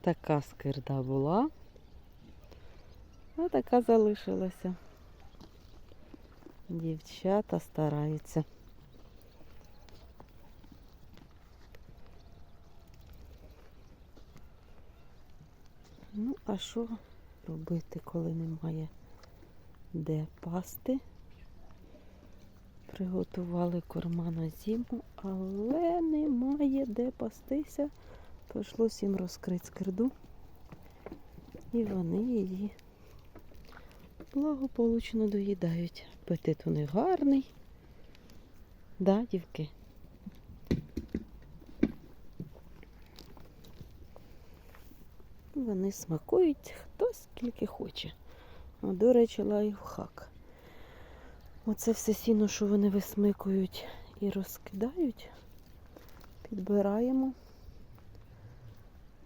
Така скирда була. А така залишилася. Дівчата стараються. Ну, а що робити, коли немає де пасти? Приготували корма на зиму, але немає де пастися. Прийшлось їм розкрити скирду. І вони її благополучно доїдають. Апетит у них гарний. Да, дівки? Вони смакують хто скільки хоче. А, до речі, лайфхак. Оце все сіно, що вони висмикують і розкидають, підбираємо.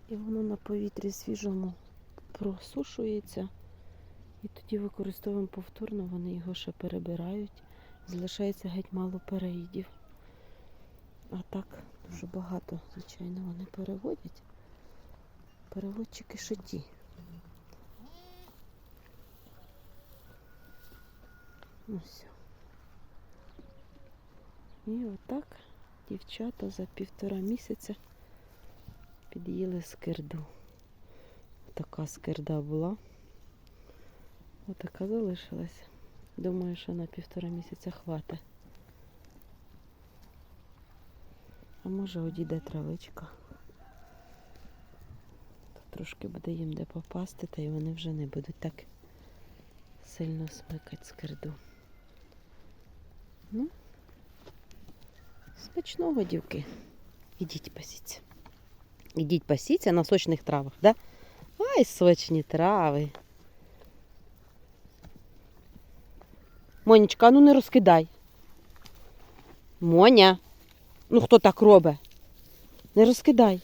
І воно на повітрі свіжому просушується. І тоді використовуємо повторно, вони його ще перебирають. Залишається геть мало переїдів. А так дуже багато, звичайно, вони переводять. Переводчики ще ті. Ось. І отак дівчата за півтора місяця під'їли скирду. Така скирда була. Отака залишилась. Думаю, що на півтора місяця хватить. А може одійде травичка. Трошки буде їм де попасти, та й вони вже не будуть так сильно смикати скирду. Ну, смачного, дівки. Ідіть пасіться. Ідіть пасіться на сочних травах, да? Ай, сочні трави. Монечка, ну не розкидай. Моня. Ну хто так робить? Не розкидай.